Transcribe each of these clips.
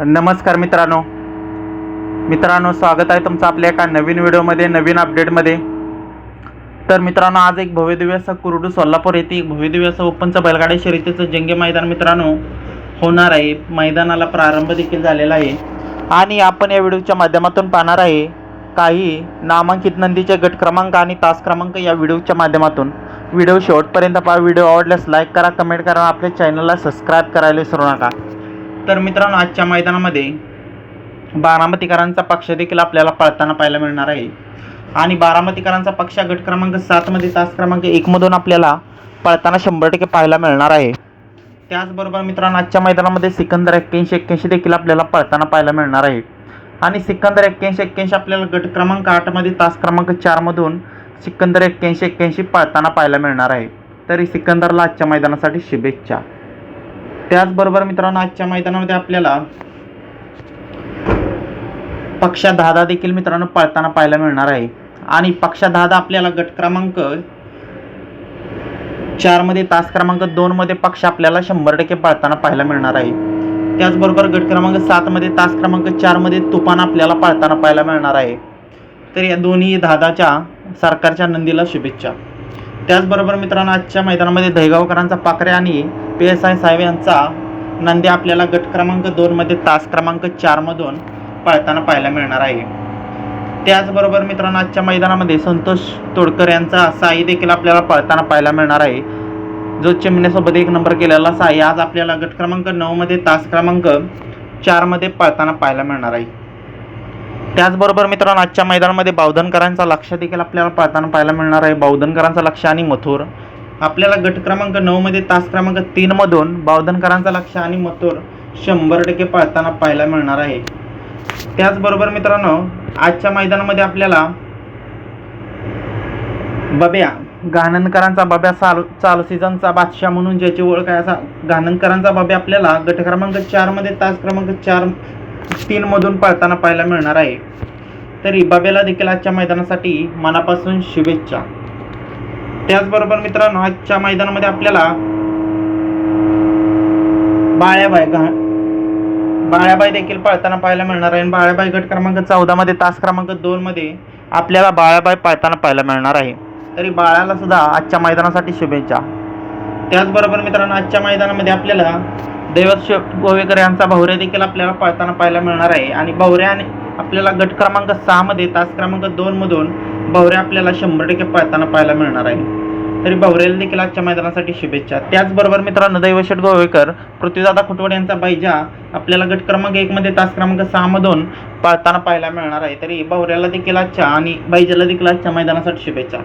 नमस्कार मित्रांनो. मित्रांनो स्वागत आहे तुमचं आपल्या एका नवीन व्हिडिओमध्ये नवीन अपडेटमध्ये. तर मित्रांनो आज एक भव्यदिव्य असं कुरुडू सोलापूर येथे एक भव्यदिव्य असं ओपनचं बैलगाडी शर्यतीचं जंगे मैदान मित्रांनो होणार आहे. मैदानाला प्रारंभ देखील झालेला आहे. आणि आपण या व्हिडिओच्या माध्यमातून पाहणार आहे काही नामांकित नंदीचे गट क्रमांक आणि तास क्रमांक या व्हिडिओच्या माध्यमातून. व्हिडिओ शेवटपर्यंत पहा. व्हिडिओ आवडल्यास लाईक करा कमेंट करा आपल्या चॅनलला सबस्क्राईब करायला विसरू नका. तर मित्रांनो आजच्या मैदानामध्ये बारामतीकरांचा पक्ष देखील आपल्याला पळताना पाहायला मिळणार आहे. आणि बारामतीकरांचा पक्ष गट क्रमांक सातमध्ये तास क्रमांक एकमधून आपल्याला पळताना शंभर टक्के पाहायला मिळणार आहे. त्याचबरोबर मित्रांनो आजच्या मैदानामध्ये सिकंदर एक्क्याऐंशी एक्क्याऐंशी देखील आपल्याला पळताना पाहायला मिळणार आहे. आणि सिकंदर एक्क्याऐंशी एक्क्याऐंशी आपल्याला गट क्रमांक आठमध्ये तास क्रमांक चारमधून सिकंदर एक्क्याऐंशी एक्क्याऐंशी पळताना पाहायला मिळणार आहे. तरी सिकंदरला आजच्या मैदानासाठी शुभेच्छा. त्याचबरोबर मित्रांनो आजच्या मैदानामध्ये आपल्याला पक्षा दादा देखील मित्रांनो पळताना पाहायला मिळणार आहे. आणि पक्षा दादा आपल्याला गट क्रमांक चारमध्ये तास क्रमांक दोनमध्ये पक्ष आपल्याला शंभर टक्के पळताना पाहायला मिळणार आहे. त्याचबरोबर गट क्रमांक सातमध्ये तास क्रमांक चारमध्ये तुफान आपल्याला पळताना पाहायला मिळणार आहे. तर या दोन्ही दादाच्या सरकारच्या नंदीला शुभेच्छा. त्याचबरोबर मित्रांनो आजच्या मैदानामध्ये दहेगावकरांचा पाकरे आणि पी एस आय साहेब यांचा नंदी आपल्याला गट क्रमांक दोनमध्ये तास क्रमांक चारमधून पळताना पाहायला मिळणार आहे. त्याचबरोबर मित्रांनो आजच्या मैदानामध्ये संतोष तोडकर यांचा साई देखील आपल्याला पळताना पाहायला मिळणार आहे. जो चिमण्यासोबत एक नंबर केलेला साई आज आपल्याला गट क्रमांक नऊमध्ये तास क्रमांक चारमध्ये पळताना पाहायला मिळणार आहे. त्याचबरोबर मित्रांनो आजच्या मैदानामध्ये बावधनकरांचा लक्ष देखील आपल्याला पळताना पाहायला मिळणार आहे. बावधनकरांचा लक्ष आणि मथुर आपल्याला गट क्रमांक नऊमध्ये तास क्रमांक तीनमधून बावधनकरांचा लक्ष आणि मथुर शंभर टक्के पाळताना पाहायला मिळणार आहे. त्याचबरोबर मित्रांनो आजच्या मैदानामध्ये आपल्याला बब्या गाणनकरांचा बब्या चालू चालू सीझनचा बादशाह म्हणून ज्याची ओळख आहे असा गाणनकरांचा बब्या आपल्याला गट क्रमांक चारमध्ये तास क्रमांक चार तीनमधून पळताना पाहायला मिळणार आहे. तरी बब्याला देखील आजच्या मैदानासाठी मनापासून शुभेच्छा. त्याचबरोबर मित्रांनो आजच्या मैदानामध्ये आपल्याला बाळ्याबाई गा बाळ्याबाई देखील पळताना पाहायला मिळणार आहे. आणि बाळ्याबाई गट क्रमांक चौदामध्ये तास क्रमांक दोनमध्ये आपल्याला बाळ्याबाई पळताना पाहायला मिळणार आहे. तरी बाळाला सुद्धा आजच्या मैदानासाठी शुभेच्छा. त्याचबरोबर मित्रांनो आजच्या मैदानामध्ये आपल्याला दैवत गोवेकर यांचा भवऱ्या देखील आपल्याला पळताना पाहायला मिळणार आहे. आणि भवऱ्याने आपल्याला गट क्रमांक सहामध्ये तास क्रमांक दोनमधून भवऱ्या आपल्याला शंभर टक्के पळताना पाहायला मिळणार आहे. तरी भवरेला देखील आजच्या मैदानासाठी शुभेच्छा. त्याचबरोबर मित्रांनो दैवशेठ गोवेकर पृथ्वीदादा खुटवड यांचा बैजा आपल्याला गट क्रमांक एकमध्ये तास क्रमांक सहामधून पळताना पाहायला मिळणार आहे. तरी भवऱ्याला देखील आजच्या आणि बैजाला देखील आजच्या मैदानासाठी शुभेच्छा.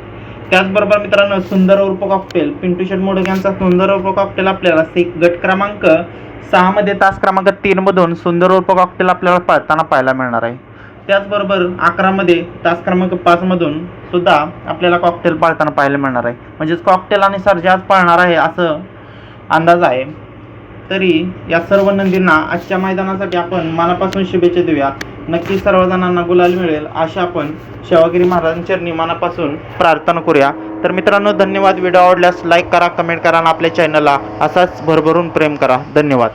त्याचबरोबर मित्रांनो सुंदर उर्फ कॉकटेल पिंटू शेट मोडक यांचा सुंदर उर्फ कॉकटेल आपल्याला गट क्रमांक सहामध्ये तास क्रमांक तीनमधून सुंदर उर्फ कॉकटेल आपल्याला पळताना पाहायला मिळणार आहे. त्याचबरोबर अकरामध्ये तास क्रमांक पाचमधून सुद्धा आपल्याला कॉकटेल पाळताना पाहायला मिळणार आहे. म्हणजेच कॉकटेल आणि सर्जा आज पाळणार आहे असं अंदाज आहे. तरी या सर्व नंदींना आजच्या मैदानासाठी आपण मनापासून शुभेच्छा देऊया. नक्की सर्वजणांना गुलाल मिळेल अशा आपण शेवागिरी महाराजांच्या मनापासून प्रार्थना करूया. तर मित्रांनो धन्यवाद. व्हिडिओ आवडल्यास लाईक करा कमेंट करा आणि आपल्या चॅनलला असाच भरभरून प्रेम करा. धन्यवाद.